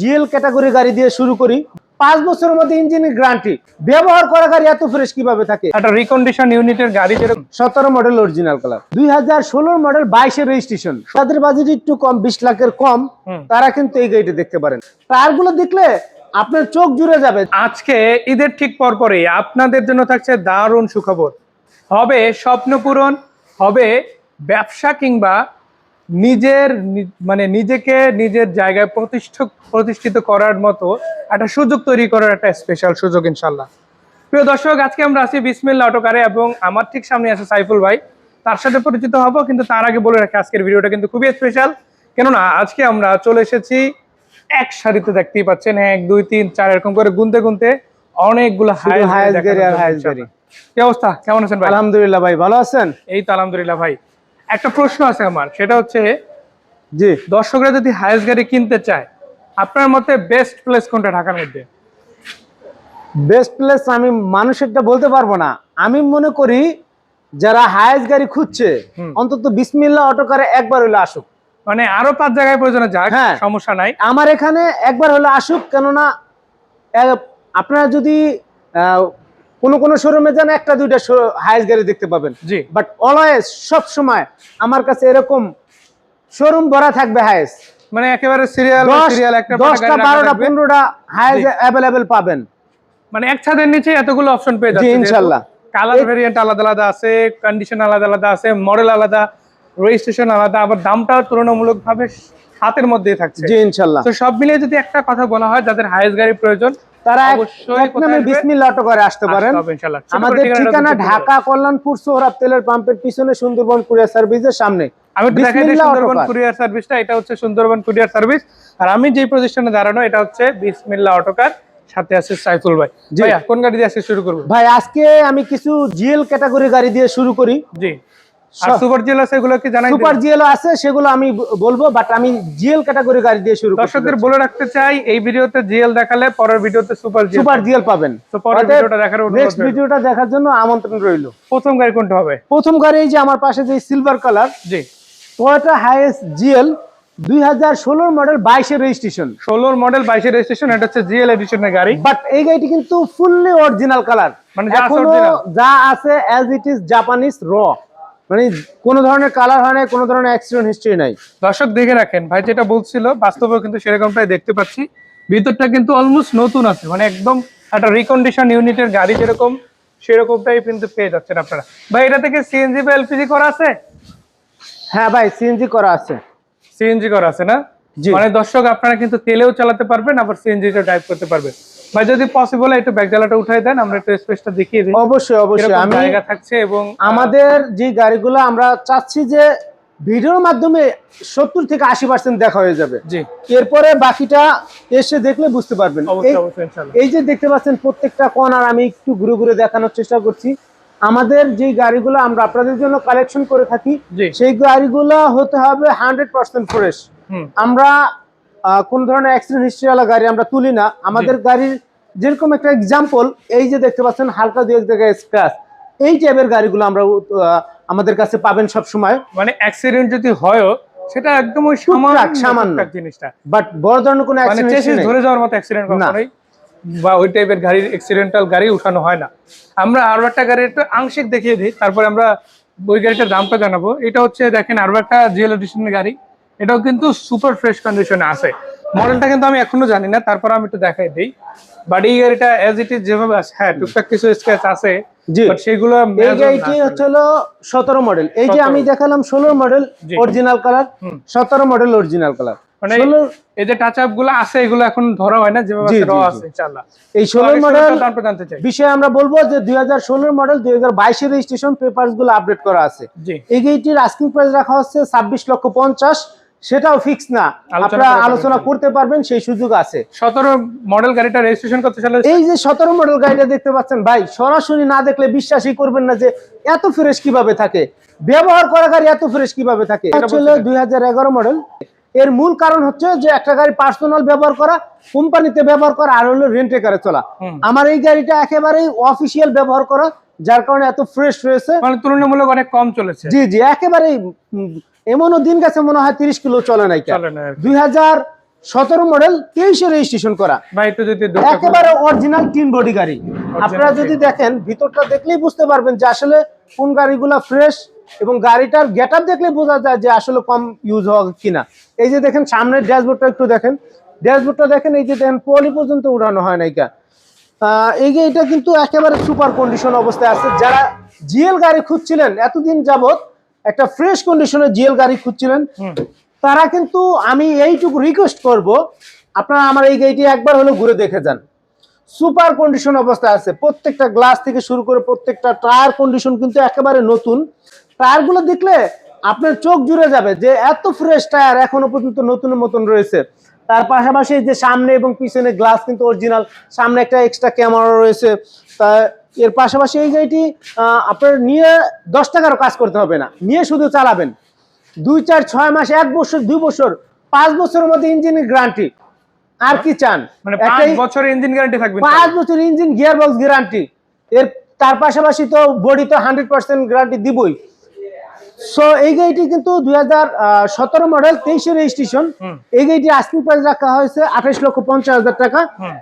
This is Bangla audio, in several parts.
জিএল ক্যাটাগরি গাড়ি দিয়ে শুরু করি। পাঁচ বছরের মধ্যে ইঞ্জিনের গ্যারান্টি। ব্যবহার করা গাড়ি এত ফ্রেশ কীভাবে থাকে? একটা রিকন্ডিশন ইউনিটের গাড়ি যেরকম সতেরো মডেল অরিজিনাল কালার দুই হাজার ষোলোর মডেল বাইশের রেজিস্ট্রেশন তাদের বাজেট একটু কম বিশ লাখের কম। তারা কিন্তু এই গাড়িটা দেখতে পারেন। টায়ারগুলো দেখলে আপনার চোখ জুড়ে যাবে। আজকে ঈদের ঠিক পরপরই আপনাদের জন্য থাকছে দারুণ সুখবর। হবে স্বপ্ন পূরণ হবে ব্যবসা কিংবা নিজের মানে নিজেকে নিজের জায়গায় প্রতিষ্ঠ প্রতিষ্ঠিত করার মতো একটা সুযোগ তৈরি করার একটা স্পেশাল সুযোগ ইনশাল্লাহ। প্রিয় দর্শক আজকে আমরা আছি বিসমিল্লা অটোকারে এবং আমার ঠিক সামনে আছে সাইফুল ভাই। তার সাথে পরিচিত হব কিন্তু তার আগে বলে রাখি আজকের ভিডিওটা কিন্তু খুবই স্পেশাল কেননা আজকে আমরা চলে এসেছি এক সারিতে দেখতেই পাচ্ছেন এক দুই তিন চার এরকম করে গুনতে গুনতে অনেকগুলো। কি অবস্থা? কেমন আছেন ভাই? আলহামদুলিল্লাহ ভাই ভালো আছেন? এই তো আলহামদুলিল্লাহ ভাই। একটা প্রশ্ন আছে আমার সেটা হচ্ছে জি। দর্শকরা যদি হায়েস্ট গাড়ি কিনতে চায় আপনার মতে বেস্ট প্লেস কোনটা ঢাকার মধ্যে? বেস্ট প্লেস আমি মানুষেরটা বলতে পারব না। আমি মনে করি যারা হায়েস্ট গাড়ি খুঁজছে অন্তত বিসমিল্লা অটোকারে একবার হলে আসুক। মানে আরও পাঁচ জায়গায় প্রয়োজনে যাক হ্যাঁ। সমস্যা নাই। আমার এখানে একবার হলে আসুক কেননা আপনারা যদি কোনো কোনো শোরুমে যান একটা দুইটা হায়েস্ট গাড়ি দেখতে পাবেন। জি। বাট অলওয়েজ সব সময় আমার কাছে এরকম শোরুম ভরা থাকবে হায়েস্ট মানে একেবারে সিরিয়াল সিরিয়াল একটা পর একটা দশটা গাড়ি রাখা বারোটা থাকবে। পনেরোটা হায়েস্ট পাবেন। মানে এক ছাদের নিচে এতগুলো অপশন পেয়ে জি যাচ্ছে ইনশাল্লাহ। কালার ভেরিয়েন্ট আলাদা আলাদা আছে কন্ডিশন আলাদা আলাদা আছে মডেল আলাদা রেজিস্ট্রেশন আলাদা আবার দামটাও তুলনামূলকভাবে হাতের মধ্যেই থাকছে। জি ইনশাল্লাহ। তো সব মিলিয়ে যদি একটা কথা বলা হয় যাদের হাইস্ট গাড়ি প্রয়োজন তারা এক- অবশ্যই এক কোথায় নামে বিসমিল্লা অটো করে আসতে পারেন। আসতে হবে ইনশাল্লাহ। ছোট করে আমাদের ঠিকানা ঢাকা কল্যাণপুর সোহরাব তেলের পাম্পের পিছনে সুন্দরবন কুরিয়ার সার্ভিসের সামনে। আমি সুন্দরবন কুরিয়ার সার্ভিসটা এটা হচ্ছে সুন্দরবন কুরিয়ার সার্ভিস। আর আমি যে প্রতিষ্ঠানে দাঁড়ানো এটা হচ্ছে বিসমিল্লা অটোকার সাথে আছে সাইফুল ভাই। ভাইয়া কোন গাড়ি দিয়ে আজকে শুরু করব? ভাই আজকে আমি কিছু জিএল ক্যাটাগরি গাড়ি দিয়ে শুরু করি। জি। আর সুপার জিএল আছে এগুলো কি জানাই সুপার জিএল আছে সেগুলো আমি বলব বাট আমি জিএল ক্যাটাগরি গাড়ি দিয়ে শুরু দর্শকদের বলে রাখতে চাই এই ভিডিওতে জিএল দেখালে পরের ভিডিওতে সুপার জিএল সুপার জিএল পাবেন। তো পরের ভিডিওটা দেখার নেক্সট ভিডিওটা দেখার জন্য আমন্ত্রণ রইল। প্রথম গাড়ি কোনটা হবে? প্রথম গাড়ি এই যে আমার পাশে যে সিলভার কালার জি। টয়োটা হাইয়েস্ট জিএল দুই হাজার ষোলোর মডেল বাইশের রেজিস্ট্রেশন ষোলোর মডেল বাইশের রেজিস্ট্রেশন এটা হচ্ছে জিএল এডিশনের গাড়ি। বাট এই গাড়িটি কিন্তু ফুললি অরিজিনাল কালার মানে যা আছে এখনও যা আছে অ্যাজ ইট ইজ জাপানিজ র মানে কোনো ধরনের কালার হয় নাই কোনো ধরনের অ্যাক্সিডেন্ট হিস্ট্রি নাই। দর্শক দেখে রাখেন ভাই যেটা বলছিল বাস্তবেও কিন্তু সেরকমটাই দেখতে পাচ্ছি। ভিতরটা কিন্তু অলমোস্ট নতুন আছে মানে একদম একটা রিকন্ডিশন ইউনিটের গাড়ি যেরকম সেরকমটাই কিন্তু পেয়ে যাচ্ছেন আপনারা। ভাই এটা থেকে সিএনজি বা এলপিজি করা আছে? হ্যাঁ ভাই সিএনজি করা আছে। সিএনজি করা আছে না? জি। মানে দর্শক আপনারা কিন্তু তেলেও চালাতে পারবেন আবার সিএনজিটা ড্রাইভ করতে পারবেন। ভাই যদি পসিবল একটু ব্যাকজালাটা উঠাই দেন আমরা একটু স্পেসটা দেখিয়ে দিই। অবশ্যই অবশ্যই। আমি জায়গা থাকছে এবং আমাদের যে গাড়িগুলো আমরা চাচ্ছি যে ভিডিওর মাধ্যমে সত্তর থেকে আশি পার্সেন্ট দেখা হয়ে যাবে। এরপরে বাকিটা এসে দেখলে বুঝতে পারবেন। এই- যে দেখতে পাচ্ছেন প্রত্যেকটা কর্নার আমি একটু ঘুরে ঘুরে দেখানোর চেষ্টা করছি। আমাদের যে গাড়িগুলো আমরা আপনাদের জন্য কালেকশন করে থাকি সেই গাড়িগুলো হতে হবে হান্ড্রেড পার্সেন্ট ফ্রেশ আমরা কোন ধরনের অ্যাক্সিডেন্ট হিস্ট্রিওয়ালা গাড়ি আমরা তুলি না আমাদের গাড়ির যেরকম একটা এক্সাম্পল এই যে দেখতে পাচ্ছেন হালকা দু এক জায়গায় স্ক্র্যাচ এই টাইপের গাড়িগুলো আমরা আমাদের কাছে পাবেন সব সময় মানে অ্যাক্সিডেন্ট যদি হয়ও সেটা একদম ওই সামান্য সামান্য। জিনিসটা। বাট বড় ধরনের কোনো মানে অ্যাক্সিডেন্ট ধরে যাওয়ার মতো অ্যাক্সিডেন্ট না। কখনোই বা ওই টাইপের গাড়ির অ্যাক্সিডেন্টাল গাড়ি উঠানো হয় না। আমরা আরও একটা গাড়ি একটু আংশিক দেখিয়ে দিই তারপরে আমরা ওই গাড়িটার দামটা জানাব। এটা হচ্ছে দেখেন আরও একটা জিএল এডিশনের গাড়ি। এটাও কিন্তু সুপার ফ্রেশ কন্ডিশনে আছে। মডেলটা কিন্তু আমি এখনও জানি না তারপর আমি একটু দেখাই দিই। বাট এই গাড়িটা এজ ইট ইজ যেভাবে আছে হ্যাঁ টুকটাক কিছু স্ক্র্যাচ আছে বাট সেগুলো এই major না গাড়িটি আসলে। হচ্ছে হলো সতেরো মডেল এই যে আমি দেখালাম ষোলো মডেল অরিজিনাল কালার হুম। সতেরো মডেল অরিজিনাল কালার মানে এই যে টাচ আপগুলো আছে এগুলো এখন ধরা হয় না যেভাবে আছে র। আছে ইনশাআল্লাহ। এই ষোলো আগে মডেল ষোলোটার দামটা জানতে চাই। বিষয়ে আমরা বলব যে দুই হাজার ষোলোর মডেল দুই হাজার বাইশের রেজিস্ট্রেশন পেপারগুলো আপডেট করা আছে। এই গাড়িটির আস্কিং প্রাইস রাখা হচ্ছে ছাব্বিশ লক্ষ পঞ্চাশ। সেটাও ফিক্স না। আপনারা আলোচনা করতে পারবেন সেই সুযোগ আছে। সতেরো মডেল গাড়িটা রেজিস্ট্রেশন করতে চাইলে এই যে সতেরো মডেল গাড়িটা দেখতে পাচ্ছেন ভাই সরাসরি না দেখলে বিশ্বাসই করবেন না যে এত ফ্রেশ কীভাবে থাকে। ব্যবহার করা গাড়ি এত ফ্রেশ কীভাবে থাকে? এটা দুই হাজার মডেল এর মূল কারণ হচ্ছে যে একটা গাড়ি পার্সোনাল ব্যবহার করা কোম্পানিতে ব্যবহার করা আর হলো রেন্টে কারে চলা। আমার এই গাড়িটা একেবারেই অফিসিয়াল ব্যবহার করা যার কারণে এত ফ্রেশ রয়েছে। মানে তুলনামূলক অনেক কম চলেছে। জি জি একেবারেই এমনও দিন গেছে মনে হয় তিরিশ কিলো চলে নাই। দুই হাজার সতেরো মডেল তেইশে রেজিস্ট্রেশন করা। যদি একেবারে অরিজিনাল তিন বডি গাড়ি। আপনারা যদি দেখেন ভিতরটা দেখলেই বুঝতে পারবেন যে আসলে কোন গাড়িগুলো ফ্রেশ এবং গাড়িটার গেট দেখলে বোঝা যায় যে আসলে কম ইউজ হওয়া কিনা। এই যে দেখেন সামনের ড্যাশবোর্ডটা একটু দেখেন। ড্যাশবোর্ডটা দেখেন এই যে দেখেন পলি পর্যন্ত উঠানো হয় না এটা আহ, এই যে এটা কিন্তু একেবারে সুপার কন্ডিশন অবস্থায় আছে। যারা জিএল গাড়ি খুঁজছিলেন এতদিন যাবত একটা ফ্রেশ কন্ডিশনের জিএল গাড়ি খুঁজছিলেন। তারা কিন্তু আমি এইটুকু রিকোয়েস্ট করব আপনারা আমার এই গাড়িটি একবার হলো ঘুরে দেখে যান। সুপার কন্ডিশন অবস্থায় আছে। প্রত্যেকটা গ্লাস থেকে শুরু করে প্রত্যেকটা টায়ার কন্ডিশন কিন্তু একেবারে নতুন। টায়ারগুলো দেখলে আপনার চোখ জুড়ে যাবে যে এত ফ্রেশ টায়ার এখনও পর্যন্ত নতুনের মতন রয়েছে। তার পাশাপাশি যে সামনে এবং পিছনে গ্লাস কিন্তু অরিজিনাল সামনে একটা এক্সট্রা ক্যামেরা রয়েছে। তা এর পাশাপাশি এই গাড়িটি আপনার নিয়ে দশ টাকারও কাজ করতে হবে না। নিয়ে শুধু চালাবেন। দুই চার ছয় মাস এক বছর দুই বছর পাঁচ বছরের মধ্যে ইঞ্জিনের গ্যারান্টি। আর কি চান? মানে পাঁচ বছর ইঞ্জিন গ্যারান্টি থাকবে পাঁচ বছর ইঞ্জিন গিয়ার বক্স গ্যারান্টি। এর তার পাশাপাশি তো বডি তো হান্ড্রেড পার্সেন্ট গ্যারান্টি দিবই। সো এই গাড়িটি কিন্তু দুই হাজার সতেরো মডেল তেইশে রেজিস্ট্রেশন এই গাড়িটি আস্কিং প্রাইস রাখা হয়েছে আঠাশ লক্ষ পঞ্চাশ হাজার টাকা।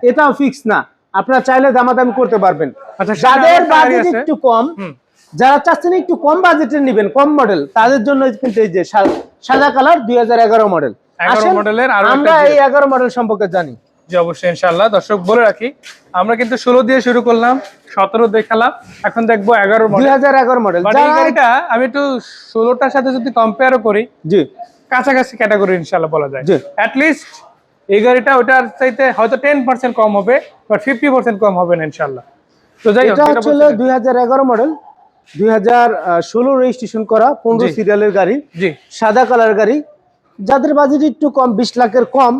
এটাও ফিক্স না। আপনারা চাইলে দামাদামি করতে পারবেন। আচ্ছা, যাদের বাজেট একটু কম যারা চাচ্ছেন একটু কম বাজেটের নেবেন কম মডেল তাদের জন্য কিন্তু এই যে সাদা কালার দুই হাজার এগারো মডেল 11 মডেলের আমরা এই এগারো মডেল সম্পর্কে জানি। জি অবশ্যই ইনশাল্লাহ দর্শক বলে রাখি আমরা কিন্তু ষোলো দিয়ে শুরু করলাম সতেরো দেখালাম এখন দেখব এগারো দুই হাজার এগারো মডেল বাট গাড়িটা আমি একটু ষোলোটার সাথে যদি কম্পেয়ারও করি জি। কাছাকাছি ক্যাটাগরি ইনশাল্লাহ বলা যায়। জি। লিস্ট এই গাড়িটা ওটার চাইতে হয়তো টেন পার্সেন্ট কম হবে। বাট ফিফটি পার্সেন্ট কম হবে না ইনশাল্লাহ তো যাই হোক এটা হচ্ছে দুই হাজার এগারো মডেল দুই হাজার ষোলো রেজিস্ট্রেশন করা পনেরো সিরিয়ালের গাড়ি। সাদা কালার গাড়ি। যাদের বাজেট একটু কম বিশ লাখের কম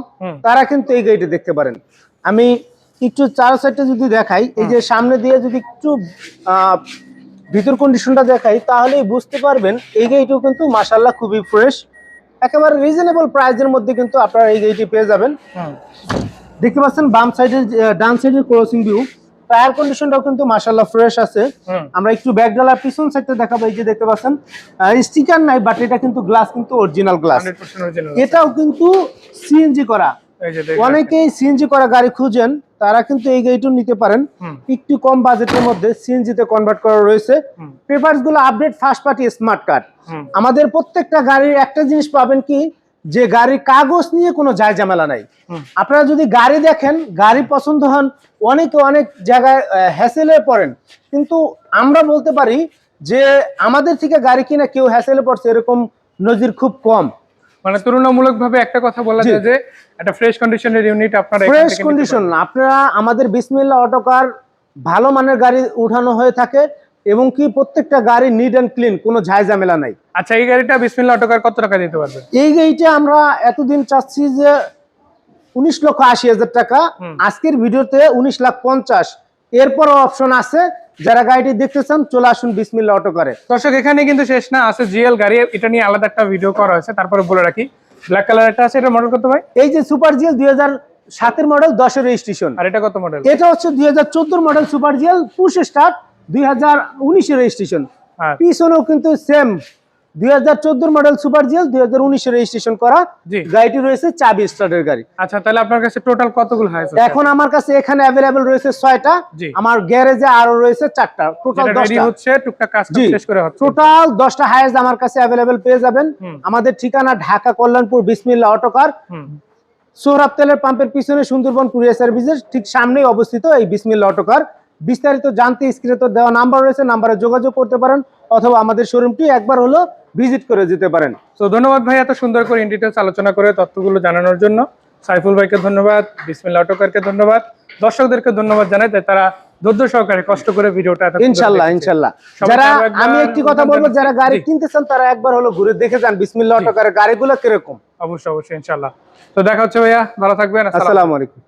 তারা কিন্তু এই গাড়িটা দেখতে পারেন। আমি একটু চার সাইডটা যদি দেখাই এই যে সামনে দিয়ে যদি একটু ভিতর কন্ডিশনটা দেখাই তাহলেই বুঝতে পারবেন এই গাড়িটাও কিন্তু মাসাল্লাহ খুবই ফ্রেশ একেবারে রিজনেবল প্রাইসের মধ্যে কিন্তু আপনারা এই গাড়িটি পেয়ে যাবেন। দেখতে পাচ্ছেন বাম সাইডের ডান সাইডের ক্রসিং ভিউ টায়ার কন্ডিশনটাও কিন্তু মাশাআল্লাহ ফ্রেশ আছে। আমরা একটু ব্যাক ডালার পিছন সাইডটা দেখাবো এই যে দেখতে পাচ্ছেন। স্টিকার নাই বাট এটা কিন্তু গ্লাস কিন্তু অরিজিনাল গ্লাস 100% original। এটাও কিন্তু সিএনজি করা। অনেকেই সিএনজি করা গাড়ি খুঁজেন তারা কিন্তু এই গাড়িটাও নিতে পারেন। একটু কম বাজেটের মধ্যে সিএনজি তে কনভার্ট করা রয়েছে। পেপারসগুলো update first party smart card আমাদের প্রত্যেকটা গাড়ির একটা জিনিস পাবেন কি? যে গাড়ির কাগজ নিয়ে কোনো যায় ঝামেলা নাই আপনারা যদি গাড়ি দেখেন গাড়ি পছন্দ হন অনেকে অনেক জায়গায় হ্যাসেলে পড়েন। কিন্তু আমরা বলতে পারি যে আমাদের থেকে গাড়ি কিনে কেউ হ্যাসেলে পড়ছে এরকম নজির খুব কম। মানে তুলনামূলক ভাবে একটা কথা বলা যায় যে একটা ফ্রেশ কন্ডিশনের ইউনিট আপনারা ফ্রেশ কন্ডিশন আপনারা আমাদের বিসমিল্লা অটোকার ভালো মানের গাড়ি উঠানো হয়ে থাকে এবং কি প্রত্যেকটা গাড়ি নিট অ্যান্ড ক্লিন কোনো ঝাই ঝামেলা নাই। আচ্ছা এই গাড়িটা বিসমিল্লাহ অটোকার কত টাকা দিতে পারবে? এই গাড়িটা আমরা এতদিন চাচ্ছি যে উনিশ লক্ষ আশি হাজার টাকা আজকের ভিডিওতে উনিশ লাখ পঞ্চাশ। এরপরও অপশন আছে যারা গাড়িটি দেখতে চান চলে আসুন বিসমিল্লা অটোকারে। দর্শক এখানে কিন্তু শেষ না আছে জিএল গাড়ি এটা নিয়ে আলাদা একটা ভিডিও করা হয়েছে তারপরে বলে রাখি। ব্ল্যাক কালার একটা আছে এটা মডেল কত ভাই? এই যে সুপার জিএল দুই হাজার সাতের মডেল দশের রেজিস্ট্রেশন আর এটা কত মডেল এটা হচ্ছে দুই হাজার চোদ্দোর model super GL push start দুই হাজার উনিশের রেজিস্ট্রেশন আর পিছনেও কিন্তু সেম দুই হাজার চোদ্দোর মডেল সুপার জিএল দুই হাজার উনিশের রেজিস্ট্রেশন করা। গাড়িটি রয়েছে চাবি স্টার্টের গাড়ি। আচ্ছা তাহলে আপনার কাছে টোটাল কতগুলো এখন আমার কাছে এখানে অ্যাভেলেবেল রয়েছে ছয়টা। আমার গ্যারেজে আরও রয়েছে চারটা। টোটাল হচ্ছে টুকটাক কাজ শেষ করে টোটাল দশটা হায়াজ আমার কাছে অ্যাভেলেবেল পেয়ে যাবেন। আমাদের ঠিকানা ঢাকা কল্যাণপুর বিসমিল্লা অটোকার। সোহরাব তেলের পাম্পের পিছনে সুন্দরবন কুরিয়ার সার্ভিসের ঠিক সামনেই অবস্থিত এই বিসমিল্লা অটোকার বিস্তারিত জানতে স্ক্রিনে তো দেওয়া নাম্বার রয়েছে নাম্বারে যোগাযোগ করতে পারেন অথবা আমাদের শোরুমটি একবার হলো ভিজিট করে যেতে পারেন। তো ধন্যবাদ ভাই এত সুন্দর করে ইন ডিটেলস আলোচনা করে তথ্যগুলো জানানোর জন্য। সাইফুল ভাইকে ধন্যবাদ বিসমিল্লা অটোকারকে ধন্যবাদ। দর্শকদেরকে ধন্যবাদ জানাই যে তারা ধৈর্য সহকারে কষ্ট করে ভিডিওটা ইনশাল্লাহ ইনশাল্লাহ যারা আমি একটি কথা বলব যারা গাড়ি জি। কিনতে চান তারা একবার হলো ঘুরে দেখে যান বিসমিল্লা অটোকারের গাড়িগুলো কীরকম। অবশ্যই অবশ্যই ইনশাল্লাহ তো দেখা হচ্ছে ভাইয়া ভালো থাকবেন আসসালামু আলাইকুম।